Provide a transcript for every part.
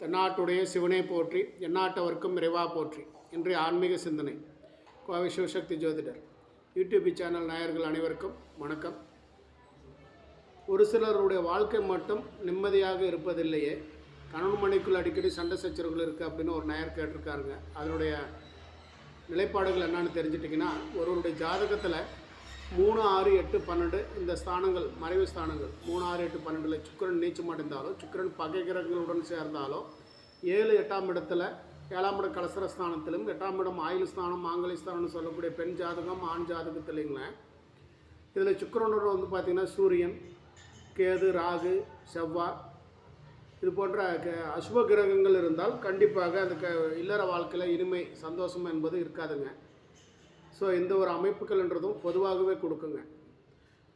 தென்னாட்டுடைய சிவனை போற்றி எந்நாட்டவர்க்கும் இறைவா போற்றி இன்றைய ஆன்மீக சிந்தனை. கோவை சிவசக்தி ஜோதிடர். யூடியூப் சேனல் நாயர்கள் அனைவருக்கும் வணக்கம். ஒரு சிலருடைய வாழ்க்கை மட்டும் நிம்மதியாக இருப்பதில்லையே கணவன் மணிக்குள் அடிக்கடி சண்டை சச்சரவுகள் இருக்குது அப்படின்னு ஒரு நாயர் கேட்டிருக்காருங்க. அதனுடைய நிலைப்பாடுகள் என்னன்னு தெரிஞ்சிட்டிங்கன்னா ஒருவருடைய ஜாதகத்தில் மூணு ஆறு எட்டு பன்னெண்டு இந்த ஸ்தானங்கள் மறைவு ஸ்தானங்கள். மூணு ஆறு எட்டு பன்னெண்டில் சுக்கிரன் நீச்சம் அடைந்தாலோ சுக்கிரன் பகை கிரகங்களுடன் சேர்ந்தாலோ ஏழு எட்டாம் இடத்துல ஏழாம் இடம் கலசர ஸ்தானத்திலும் எட்டாம் இடம் ஆயுள் ஸ்தானம் மாங்கலி ஸ்தானம்னு சொல்லக்கூடிய பெண் ஜாதகம் ஆண் ஜாதகத்திலைங்களேன் இதில் சுக்கிரனோட வந்து பார்த்திங்கன்னா சூரியன் கேது ராகு செவ்வாய் இது போன்ற க அசுப கிரகங்கள் இருந்தால் கண்டிப்பாக அந்த க இல்லற வாழ்க்கையில் இனிமை சந்தோஷம் என்பது இருக்காதுங்க. ஸோ இந்த ஒரு அமைப்புகள்ன்றதும் பொதுவாகவே கொடுக்குங்க.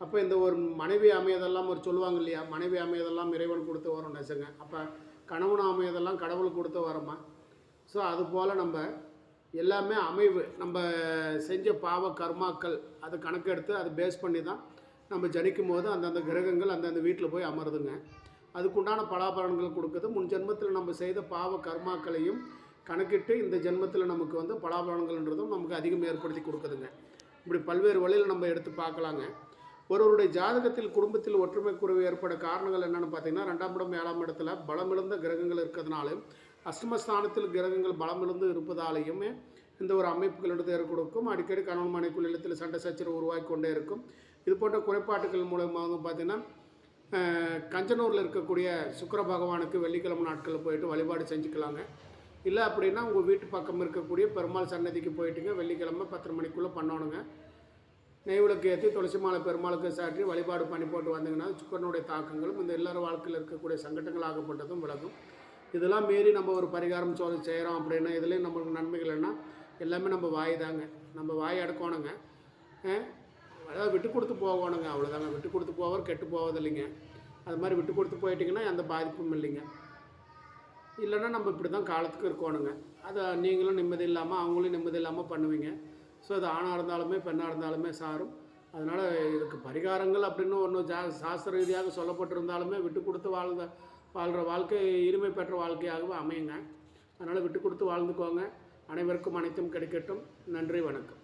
அப்போ இந்த ஒரு மனைவி அமையதெல்லாம் ஒரு சொல்லுவாங்க இல்லையா? மனைவி அமையதெல்லாம் இறைவன் கொடுத்து வரும் நெசங்க. அப்போ கணவன் அமையதெல்லாம் கடவுள் கொடுத்து வரோமா? ஸோ அதுபோல் நம்ம எல்லாமே அமைவு. நம்ம செஞ்ச பாவ கர்மாக்கள் அது கணக்கெடுத்து அது பேஸ் பண்ணி தான் நம்ம ஜனிக்கும் போது அந்தந்த கிரகங்கள் அந்தந்த வீட்டில் போய் அமருதுங்க. அதுக்குண்டான பலாபலன்கள் கொடுக்குது. முன் ஜென்மத்தில் நம்ம செய்த பாவ கர்மாக்களையும் கணக்கிட்டு இந்த ஜென்மத்தில் நமக்கு வந்து பலாபலன்கள்ன்றதும் நமக்கு அதிகம் ஏற்படுத்தி கொடுக்குதுங்க. இப்படி பல்வேறு வழியில் நம்ம எடுத்து பார்க்கலாங்க. ஒருவருடைய ஜாதகத்தில் குடும்பத்தில் ஒற்றுமை குறைவு ஏற்பட காரணங்கள் என்னென்னு பார்த்தீங்கன்னா ரெண்டாம் இடம் ஏழாம் இடத்துல பலமிழந்த கிரகங்கள் இருக்கிறதுனாலும் அஷ்டமஸ்தானத்தில் கிரகங்கள் பலமிழந்து இருப்பதாலேயுமே இந்த ஒரு அமைப்புகள் எடுத்து ஏற்படுக்கும் அடிக்கடி கணவன் மனைக்குள் இல்லத்தில் சண்டை சச்சரவு உருவாக்கி கொண்டே இருக்கும். இது போன்ற குறைபாட்டுகள் மூலமாக வந்து பார்த்திங்கன்னா கஞ்சனூரில் இருக்கக்கூடிய சுக்கிர பகவானுக்கு வெள்ளிக்கிழமை நாட்களில் போயிட்டு வழிபாடு செஞ்சுக்கலாங்க. இல்லை அப்படின்னா உங்கள் வீட்டு பக்கம் இருக்கக்கூடிய பெருமாள் சன்னதிக்கு போயிட்டுங்க. வெள்ளிக்கிழமை பத்தரை மணிக்குள்ளே பண்ணணுங்க. நெய்விளக்கு ஏற்றி துளசி மாலை பெருமாளுக்கு சாற்றி வழிபாடு பண்ணி போட்டு வந்தீங்கன்னா சுக்கரனுடைய தாக்கங்களும் இந்த எல்லார வாழ்க்கையில் இருக்கக்கூடிய சங்கடங்கள் ஆகப்பட்டதும் விலகும். இதெல்லாம் மீறி நம்ம ஒரு பரிகாரம் சோதனை செய்கிறோம் அப்படின்னா இதுலேயும் நம்மளுக்கு நன்மைகள் எல்லாமே நம்ம வாய் தாங்க. நம்ம வாய் அடக்கணுங்க. அதாவது விட்டு கொடுத்து போகணுங்க. அவ்வளோதாங்க விட்டு கொடுத்து போவர் கெட்டு போவதில்லைங்க. அது மாதிரி விட்டு கொடுத்து போயிட்டிங்கன்னா எந்த பாதிப்பும் இல்லைங்க. இல்லைன்னா நம்ம இப்படி தான் காலத்துக்கு இருக்கணுங்க. அதை நீங்களும் நிம்மதி இல்லாமல் அவங்களும் நிம்மதி இல்லாமல் பண்ணுவீங்க. ஸோ அது ஆணாக இருந்தாலுமே பெண்ணாக இருந்தாலுமே சாரும். அதனால் இதுக்கு பரிகாரங்கள் அப்படின்னு ஒன்று ஜா சாஸ்திர ரீதியாக சொல்லப்பட்டிருந்தாலுமே விட்டு கொடுத்து வாழ்ந்த வாழ்கிற வாழ்க்கை இனிமை பெற்ற வாழ்க்கையாகவும் அமையுங்க. அதனால் விட்டு கொடுத்து வாழ்ந்துக்கோங்க. அனைவருக்கும் அனைத்தும் கிடைக்கட்டும். நன்றி வணக்கம்.